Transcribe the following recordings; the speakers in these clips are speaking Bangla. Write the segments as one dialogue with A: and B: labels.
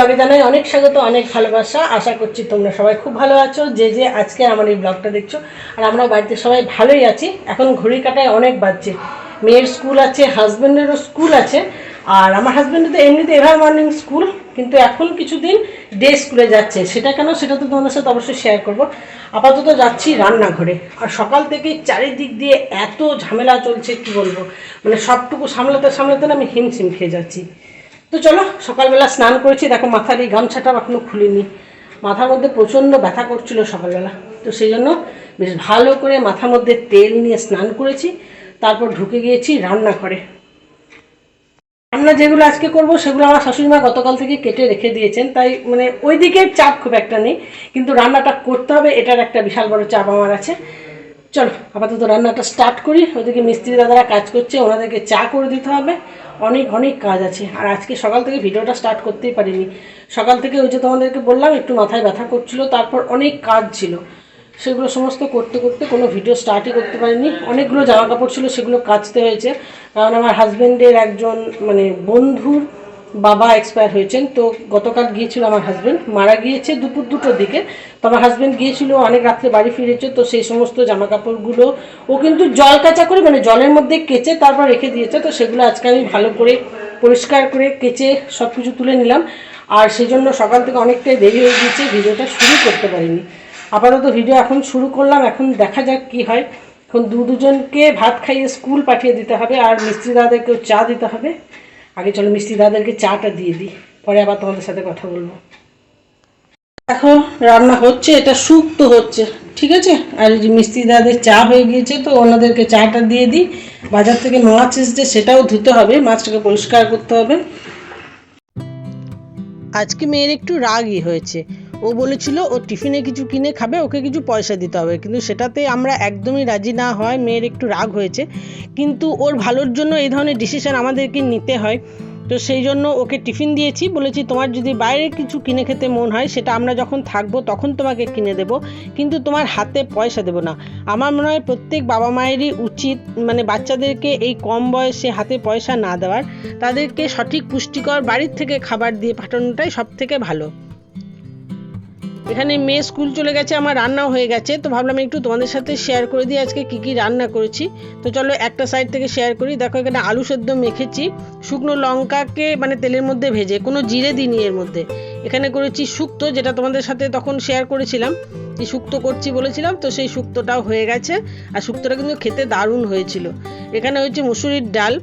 A: ব্লগে জানাই অনেক স্বাগত, অনেক ভালোবাসা। আশা করছি তোমরা সবাই খুব ভালো আছো। যে যে আজকে আমার এই ব্লগটা দেখছ, আর আমরা বাড়িতে সবাই ভালোই আছি। এখন ঘড়ি কাটায় অনেক বাজছে। মেয়ের স্কুল আছে হাজব্যান্ডেরও স্কুল আছে, আর আমার হাজব্যান্ডের তো এমনিতে এভার মর্নিং স্কুল, কিন্তু এখন কিছুদিন ডে স্কুলে যাচ্ছে। সেটা কেন সেটা তো তোমাদের সাথে অবশ্যই শেয়ার করব। আপাতত যাচ্ছি রান্নাঘরে। আর সকাল থেকে চারিদিক দিয়ে এত ঝামেলা চলছে, কি বলব? মানে সবটুকু সামলাতে সামলাতে না আমি হিমশিম খেয়ে যাচ্ছি। তো চলো, সকালবেলা স্নান করেছি। দেখো, মাথার এই গামছাটা এখনও খুলিনি। মাথার মধ্যে প্রচণ্ড ব্যথা করছিল সকালবেলা। তো সেই জন্য বেশ ভালো করে মাথার মধ্যে তেল নিয়ে স্নান করেছি। তারপর ঢুকে গিয়েছি রান্নাঘরে। রান্না যেগুলো আজকে করব, সেগুলো আমার শাশুড়িমা গতকাল থেকে কেটে রেখে দিয়েছেন। তাই মানে ওই দিকে চাপ খুব একটা নেই। কিন্তু রান্নাটা করতে হবে, এটার একটা বিশাল বড় চাপ আমার আছে। চলো, আপাতত রান্নাটা স্টার্ট করি। ওদিকে মিস্ত্রি দাদারা কাজ করছে, ওনাদেরকে চা করে দিতে হবে। অনেক অনেক কাজ আছে। আর আজকে সকাল থেকে ভিডিওটা স্টার্ট করতেই পারিনি। সকাল থেকে ওই যে তোমাদেরকে বললাম, একটু মাথায় ব্যথা করছিল, তারপর অনেক কাজ ছিল। সেগুলো সমস্ত করতে করতে কোনো ভিডিও স্টার্টই করতে পারিনি। অনেকগুলো জামা কাপড় ছিল, সেগুলো কাচতে হয়েছে। কারণ আমার হাজব্যান্ডের একজন মানে বন্ধুর বাবা এক্সপায়ার হয়েছেন, তো গতকাল গিয়েছিল আমার হাজব্যান্ড মারা গিয়েছে দুপুর দুটোর দিকে। তো আমার হাজব্যান্ড গিয়েছিল, অনেক রাত্রে বাড়ি ফিরেছে, তো সেই সমস্ত জামা কাপড়গুলো ও কিন্তু জল কাচা করে মানে জলের মধ্যে কেচে তারপর রেখে দিয়েছে, তো সেগুলো আজকে আমি ভালো করে পরিষ্কার করে কেচে সব কিছু তুলে নিলাম। আর সেই জন্য সকাল থেকে অনেকটাই দেরি হয়ে গিয়েছে, ভিডিওটা শুরু করতে পারিনি। আপাতত ভিডিও এখন শুরু করলাম, এখন দেখা যাক কি হয়। এখন দু দুজনকে ভাত খাইয়ে স্কুল পাঠিয়ে দিতে হবে, আর মিস্ত্রি দাদাদেরকেও চা দিতে হবে। আগে চলো মিষ্টি দাদাদেরকে চাটা দিয়ে দিই, পরে আবার তোমাদের সাথে কথা বলব। দেখো, রান্না হচ্ছে, এটা শুক্তো হচ্ছে, ঠিক আছে? আর যে মিস্ত্রি দাদের চা হয়ে গিয়েছে, তো ওনাদেরকে চাটা দিয়ে দিই। বাজার থেকে মাছ এসছে, সেটাও ধুতে হবে, মাছটাকে পরিষ্কার করতে হবে। আজকে মেয়ের একটু রাগই হয়েছে। ও বলেছিল, ও টিফিনে কিছু কিনে খাবে, ওকে কিছু পয়সা দিতে হবে। কিন্তু সেটাতে আমরা একদমই রাজি না হয়, মেয়ের একটু রাগ হয়েছে। কিন্তু ওর ভালোর জন্য এই ধরনের ডিসিশন আমাদেরকে নিতে হয়। তো সেই জন্য ওকে টিফিন দিয়েছি, বলেছি, তোমার যদি বাইরে কিছু কিনে খেতে মন হয়, সেটা আমরা যখন থাকব, তখন তোমাকে কিনে দেব। কিন্তু তোমার হাতে পয়সা দেবো না। আমার মনে হয় প্রত্যেক বাবা মায়েরই উচিত মানে বাচ্চাদেরকে এই কম বয়সে হাতে পয়সা না দেওয়ার। তাদেরকে সঠিক পুষ্টিকর বাড়ির থেকে খাবার দিয়ে পাঠানোটাই সব থেকে ভালো। এখানে মেয়ে স্কুল চলে গেছে, আমার রান্নাও হয়ে গেছে, তো ভাবলাম একটু তোমাদের সাথে শেয়ার করে দিই, আজকে কি কি রান্না করেছি। তো চলো একটা সাইড থেকে শেয়ার করি, দেখো এখানে আলু সেদ্ধ মেখেছি, শুকনো লঙ্কাকে মানে তেলের মধ্যে ভেজে, কোনো জিরে দিইনি এর মধ্যে। এখানে করেছি শুক্তো, যেটা তোমাদের সাথে তখন শেয়ার করেছিলাম যে শুক্তো করছি বলেছিলাম, তো সেই শুক্তোটাও হয়ে গেছে, আর শুক্তোটা কিন্তু খেতে দারুণ হয়েছিল। এখানে হচ্ছে মুসুরির ডাল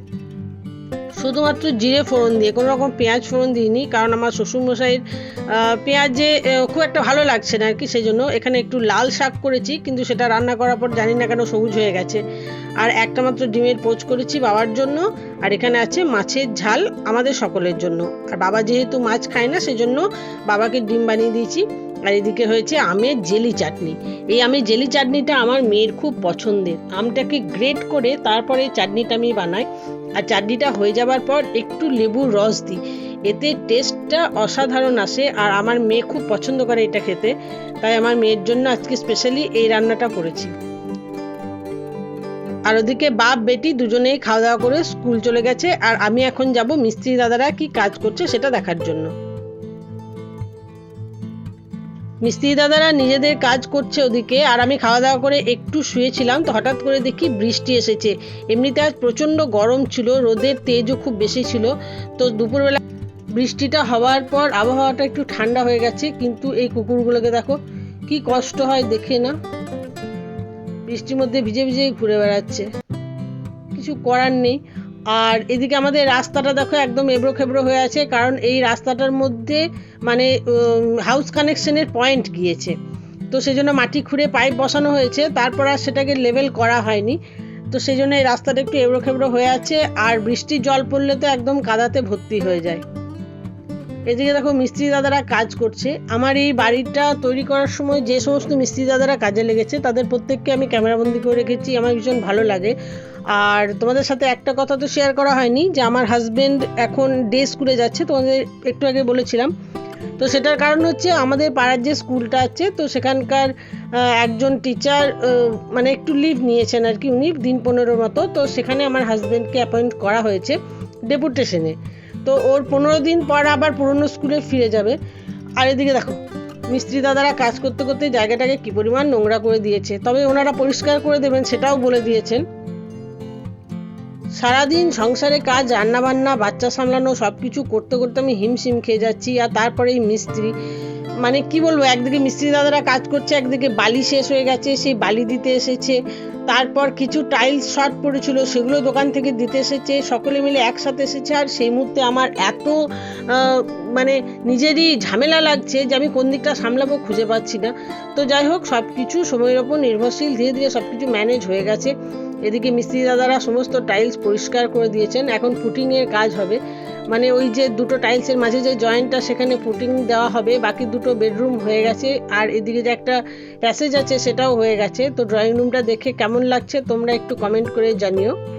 A: শুধুমাত্র জিরে ফোড়ন দিয়ে, কোনো রকম পেঁয়াজ ফোড়ন দিইনি, কারণ আমার শ্বশুরমশাইয়ের পেঁয়াজে খুব একটা ভালো লাগছে না আর কি সেই জন্য এখানে একটু লাল শাক করেছি, কিন্তু সেটা রান্না করার পর জানি না কেন সবুজ হয়ে গেছে। আর একটা মাত্র ডিমের পোচ করেছি বাবার জন্য, আর এখানে আছে মাছের ঝাল আমাদের সকলের জন্য। আর বাবা যেহেতু মাছ খায় না, সেজন্য বাবাকে ডিম বানিয়ে দিয়েছি। আর এদিকে হয়েছে আমের জেলি চাটনি। এই আমের জেলি চাটনিটা আমার মেয়ের খুব পছন্দের। আমটাকে গ্রেট করে তারপরে এই চাটনিটা আমি বানাই। আর চাটনিটা হয়ে যাবার পর একটু লেবুর রস দিই। এতে টেস্টটা অসাধারণ আসে আর আমার মেয়ে খুব পছন্দ করে এটা খেতে। তাই আমার মেয়ের জন্য আজকে স্পেশালি এই রান্নাটা করেছি। আর ওদিকে বাপ, বেটি দুজনেই খাওয়া দাওয়া করে স্কুল চলে গেছে। আর আমি এখন যাব মিস্ত্রি দাদারা কি কাজ করছে সেটা দেখার জন্য। মিস্ত্রি দাদারা নিজেদের কাজ করছে ওদিকে, আর আমি খাওয়া দাওয়া করে একটু শুয়েছিলাম তো হঠাৎ করে দেখি বৃষ্টি এসেছে। এমনিতে আজ প্রচণ্ড গরম ছিল, রোদের তেজও খুব বেশি ছিল, তো দুপুরবেলা বৃষ্টিটা হওয়ার পর আবহাওয়াটা একটু ঠান্ডা হয়ে গেছে, কিন্তু এই কুকুরগুলোকে দেখো, কি কষ্ট হয় দেখে না। বৃষ্টির মধ্যে ভিজে ভিজে ঘুরে বেড়াচ্ছে। কিছু করার নেই। আর এদিকে আমাদের রাস্তাটা দেখো একদম এবড়ো খেবড়ো হয়ে আছে, কারণ এই রাস্তাটার মধ্যে মানে হাউস কানেকশনের পয়েন্ট গিয়েছে। তো সেই জন্য মাটি খুঁড়ে পাইপ বসানো হয়েছে, তারপর আর সেটাকে লেভেল করা হয়নি। তো সেই জন্য এই রাস্তাটা একটু এবড়ো খেবড়ো হয়ে আছে, আর বৃষ্টির জল পড়লে তো একদম কাদাতে ভর্তি হয়ে যায়। এদিকে দেখো মিস্ত্রি দাদারা কাজ করছে। আমার এই বাড়িটা তৈরি করার সময় যে সমস্ত মিস্ত্রি দাদারা কাজে লেগেছে, তাদের প্রত্যেককে আমি ক্যামেরাবন্দি করে রেখেছি, আমার ভীষণ ভালো লাগে। আর তোমাদের সাথে একটা কথা তো শেয়ার করা হয়নি, যে আমার হাজবেন্ড এখন ডে স্কুলে যাচ্ছে, তোমাদের একটু আগে বলেছিলাম। তো সেটার কারণ হচ্ছে আমাদের পাড়ার যে স্কুলটা আছে, তো সেখানকার একজন টিচার মানে একটু লিভ নিয়েছেন আর কি উনি, দিন পনেরোর মতো। তো সেখানে আমার হাজব্যান্ডকে অ্যাপয়েন্ট করা হয়েছে ডেপুটেশনে তো ওর পনেরো দিন পর আবার পুরনো স্কুলে ফিরে যাবে। আর এদিকে দেখো, মিস্ত্রি দাদারা কাজ করতে করতে জায়গাটাকে কি পরিমাণ নোংরা করে দিয়েছে। তবে ওনারা পরিষ্কার করে দেবেন, সেটাও বলে দিয়েছেন। সারাদিন সংসারে কাজ, রান্নাবান্না, বাচ্চা সামলানো সব কিছু করতে করতে আমি হিমশিম খেয়ে যাচ্ছি। আর তারপরে এই মিস্ত্রি মানে কি বলব, একদিকে মিস্ত্রি দাদারা কাজ করছে, একদিকে বালি শেষ হয়ে গেছে, সেই বালি দিতে এসেছে। তারপর কিছু টাইলস শর্ট পড়েছিল, সেগুলো দোকান থেকে দিতে এসেছে, সকলে মিলে একসাথে এসেছে, আর সেই মুহূর্তে আমার এত মানে নিজেরই ঝামেলা লাগছে যে আমি কোন দিকটা সামলাবো খুঁজে পাচ্ছি না। তো যাই হোক সব কিছু সময়ের ওপর নির্ভরশীল, ধীরে ধীরে সব কিছু ম্যানেজ হয়ে গেছে। এদিকে মিস্ত্রি দাদারা সমস্ত টাইলস পরিষ্কার করে দিয়েছেন। এখন ফুটিংয়ের কাজ হবে। মানে ওই যে দুটো টাইলসের মাঝে যে জয়েন্টটা সেখানে ফুটিং দেওয়া হবে। বাকি দুটো বেডরুম হয়ে গেছে। আর এদিকে যে একটা প্যাসেজ আছে, সেটাও হয়ে গেছে। তো ড্রয়িং রুমটা দেখে কেমন লাগছে, তোমরা একটু কমেন্ট করে জানিও।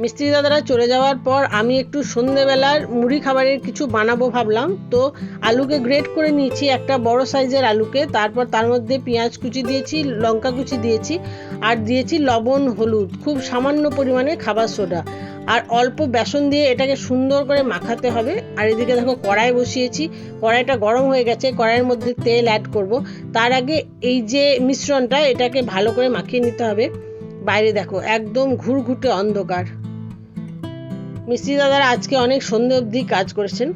A: মিস্ত্রি দাদারা চলে যাওয়ার পর আমি একটু সন্ধেবেলার মুড়ি খাবারের কিছু বানাবো ভাবলাম। তো আলুকে গ্রেট করে নিয়েছি, একটা বড় সাইজের আলুকে, তারপর তার মধ্যে পেঁয়াজ কুচি দিয়েছি, লঙ্কা কুচি দিয়েছি, আর দিয়েছি লবণ, হলুদ, খুব সামান্য পরিমাণে খাবার সোডা। আর অল্প বেসন দিয়ে এটাকে সুন্দর করে মাখাতে হবে। আর এদিকে দেখো কড়াই বসিয়েছি, কড়াইটা গরম হয়ে গেছে, কড়াইয়ের মধ্যে তেল অ্যাড করব। তার আগে এই যে মিশ্রণটা, এটাকে ভালো করে মাখিয়ে নিতে হবে। বাইরে দেখো, একদম ঘুরঘুটে অন্ধকার। মিস্ত্রি দাদারা আজকে অনেক সন্ধে অবধি কাজ করেছেন।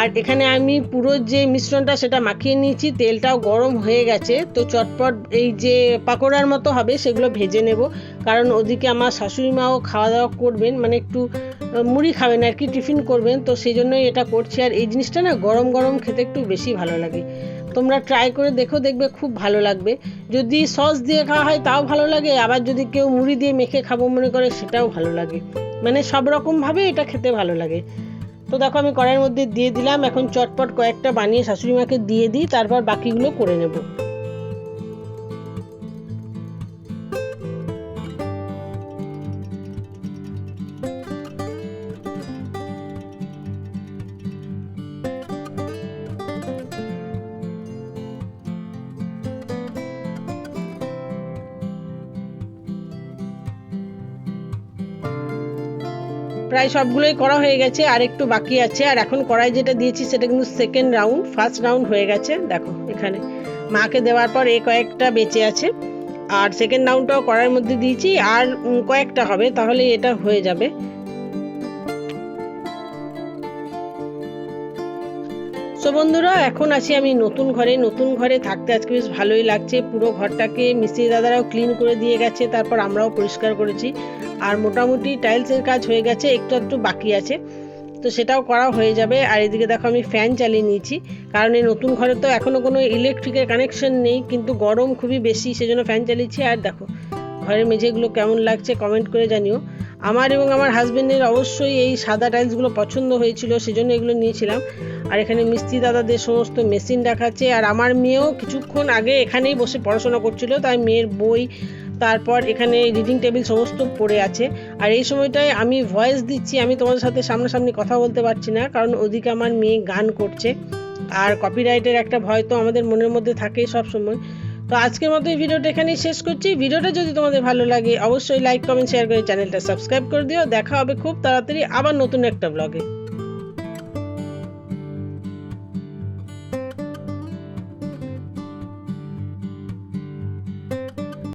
A: আর এখানে আমি পুরো যে মিশ্রণটা সেটা মাখিয়ে নিয়েছি, তেলটাও গরম হয়ে গেছে। তো চটপট এই যে পাকোড়ার মতো হবে সেগুলো ভেজে নেব। কারণ ওদিকে আমার শাশুড়ি মাও খাওয়া দাওয়া করবেন মানে একটু মুড়ি খাবেন আর কি, টিফিন করবেন। তো সেই জন্যই এটা করছি। আর এই জিনিসটা না গরম গরম খেতে একটু বেশি ভালো লাগে। তোমরা ট্রাই করে দেখো, দেখবে খুব ভালো লাগবে। যদি সস দিয়ে খাওয়া হয় তাও ভালো লাগে, আবার যদি কেউ মুড়ি দিয়ে মেখে খাব মনে করে সেটাও ভালো লাগে। মানে সব রকমভাবে এটা খেতে ভালো লাগে। তো দেখো আমি কড়াইয়ের মধ্যে দিয়ে দিলাম, এখন চটপট কয়েকটা বানিয়ে শাশুড়ি মাকে দিয়ে দিই, তারপর বাকিগুলো করে নেব। প্রায় সবগুলোই করা হয়ে গেছে, আর একটু বাকি আছে। আর এখন কড়াই যেটা দিয়েছি, সেটা কিন্তু সেকেন্ড রাউন্ড ফার্স্ট রাউন্ড হয়ে গেছে। দেখো, এখানে মাকে দেওয়ার পর এ কয়েকটা বেঁচে আছে। আর সেকেন্ড রাউন্ডটাও কড়াইয়ের মধ্যে দিয়েছি, আর কয়েকটা হবে, তাহলে এটা হয়ে যাবে। সো বন্ধুরা, এখন আছি আমি নতুন ঘরে। নতুন ঘরে থাকতে আজকে বেশ ভালোই লাগছে। পুরো ঘরটাকে মিস্ত্রি দাদারাও ক্লিন করে দিয়ে গেছে, তারপর আমরাও পরিষ্কার করেছি। আর মোটামুটি টাইলসের কাজ হয়ে গেছে, একটু একটু বাকি আছে। তো সেটাও করা হয়ে যাবে। আর এদিকে দেখো আমি ফ্যান চালিয়ে নিয়েছি, কারণ এই নতুন ঘরে তো এখনও কোনো ইলেকট্রিকের কানেকশন নেই, কিন্তু গরম খুবই বেশি, সেজন্য ফ্যান চালিয়েছি। আর দেখো, ঘরের মেঝেগুলো কেমন লাগছে কমেন্ট করে জানিও। আমার এবং আমার হাজব্যান্ডের অবশ্যই এই সাদা টাইলসগুলো পছন্দ হয়েছিল, সেজন্য এগুলো নিয়েছিলাম। আর এখানে মিস্ত্রি দাদাদের সমস্ত মেশিন দেখাচ্ছে, আর আমার মেয়েও কিছুক্ষণ আগে এখানেই বসে পড়াশোনা করছিল তাই মেয়ের বই, তারপর এখানে রিডিং টেবিল সমস্ত পড়ে আছে। আর এই সময়টায় আমি ভয়েস দিচ্ছি, আমি তোমাদের সাথে সামনাসামনি কথা বলতে পারছি না, কারণ ওদিকে আমার মেয়ে গান করছে। আর কপিরাইটের একটা ভয় তো আমাদের মনের মধ্যে থাকেই সব সময় তো আজকের মতো এই ভিডিওটা এখানেই শেষ করছি। ভিডিওটা যদি তোমাদের ভালো লাগে, অবশ্যই লাইক কমেন্ট শেয়ার করে চ্যানেলটা সাবস্ক্রাইব করে দিও। দেখা হবে খুব তাড়াতাড়ি আবার নতুন একটা ব্লগে